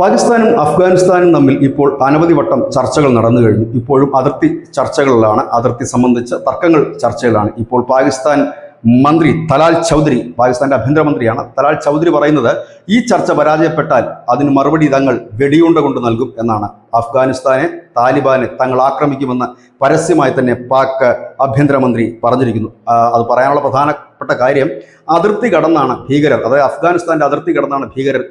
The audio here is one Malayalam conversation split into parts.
പാകിസ്ഥാനും അഫ്ഗാനിസ്ഥാനും തമ്മിൽ ഇപ്പോൾ അനവധി വട്ടം ചർച്ചകൾ നടന്നു കഴിഞ്ഞു. ഇപ്പോഴും അതിർത്തി ചർച്ചകളിലാണ്. അതിർത്തി സംബന്ധിച്ച തർക്കങ്ങൾ ചർച്ചകളാണ് ഇപ്പോൾ പാകിസ്ഥാൻ മന്ത്രി തലാൽ ചൗധരി പാകിസ്ഥാന്റെ ആഭ്യന്തരമന്ത്രിയാണ്. തലാൽ ചൗധരി പറയുന്നത് ഈ ചർച്ച പരാജയപ്പെട്ടാൽ അതിന് മറുപടി തങ്ങൾ വെടിയുണ്ട കൊണ്ട് നൽകും എന്നാണ്. അഫ്ഗാനിസ്ഥാനെ താലിബാനെ തങ്ങൾ ആക്രമിക്കുമെന്ന് പരസ്യമായി തന്നെ പാക് ആഭ്യന്തരമന്ത്രി പറഞ്ഞിരിക്കുന്നു. അത് പറയാനുള്ള പ്രധാനപ്പെട്ട കാര്യം അതിർത്തി കടന്നാണ് ഭീകരർ അതായത് അഫ്ഗാനിസ്ഥാന്റെ അതിർത്തി കടന്നാണ് ഭീകരർ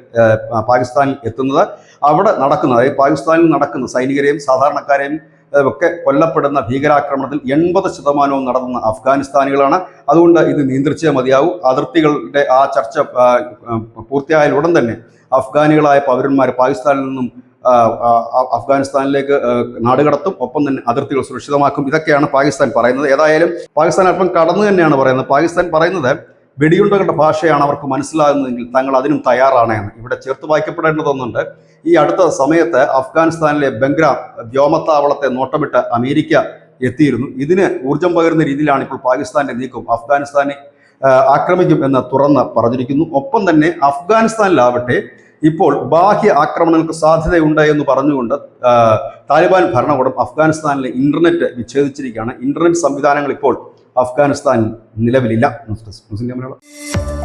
പാകിസ്ഥാനിൽ എത്തുന്നത്. അവിടെ നടക്കുന്ന അതായത് പാകിസ്ഥാനിൽ നടക്കുന്ന സൈനികരെയും സാധാരണക്കാരെയും ഒക്കെ കൊല്ലപ്പെടുന്ന ഭീകരാക്രമണത്തിൽ എൺപത് ശതമാനവും നടത്തുന്ന അഫ്ഗാനിസ്ഥാനികളാണ്. അതുകൊണ്ട് ഇത് നിയന്ത്രിച്ചേ മതിയാവും. അതിർത്തികളുടെ ആ ചർച്ച ആ, ഉടൻ തന്നെ അഫ്ഗാനികളായ പൗരന്മാർ പാകിസ്ഥാനിൽ നിന്നും അഫ്ഗാനിസ്ഥാനിലേക്ക് നാടുകടത്തും ഒപ്പം തന്നെ അതിർത്തികൾ സുരക്ഷിതമാക്കും. ഇതൊക്കെയാണ് പാകിസ്ഥാൻ പറയുന്നത്. ഏതായാലും പാകിസ്ഥാൻ അല്പം കടന്നു തന്നെയാണ് പറയുന്നത്. പാകിസ്ഥാൻ പറയുന്നത് വെടിയുണ്ടകളുടെ ഭാഷയാണ് അവർക്ക് മനസ്സിലാകുന്നതെങ്കിൽ തങ്ങൾ അതിനും തയ്യാറാണ് എന്ന്. ഇവിടെ ചേർത്ത് വായിക്കപ്പെടേണ്ടതൊന്നുണ്ട് ഈ അടുത്ത സമയത്ത് അഫ്ഗാനിസ്ഥാനിലെ ബംഗ്രാം വ്യോമത്താവളത്തെ നോട്ടമിട്ട് അമേരിക്ക എത്തിയിരുന്നു. ഇതിന് ഊർജം പകരുന്ന രീതിയിലാണ് ഇപ്പോൾ പാകിസ്ഥാന്റെ നീക്കം. അഫ്ഗാനിസ്ഥാനെ ആക്രമിക്കും എന്ന് തുറന്ന് പറഞ്ഞിരിക്കുന്നു. ഒപ്പം തന്നെ അഫ്ഗാനിസ്ഥാനിലാവട്ടെ ഇപ്പോൾ ബാഹ്യ ആക്രമണങ്ങൾക്ക് സാധ്യതയുണ്ട് എന്ന് പറഞ്ഞുകൊണ്ട് താലിബാൻ ഭരണകൂടം അഫ്ഗാനിസ്ഥാനിലെ ഇന്റർനെറ്റ് വിച്ഛേദിച്ചിരിക്കുകയാണ്. ഇന്റർനെറ്റ് സംവിധാനങ്ങൾ ഇപ്പോൾ അഫ്ഗാനിസ്ഥാനിൽ നിലവിലില്ല. News desk news Malayalam.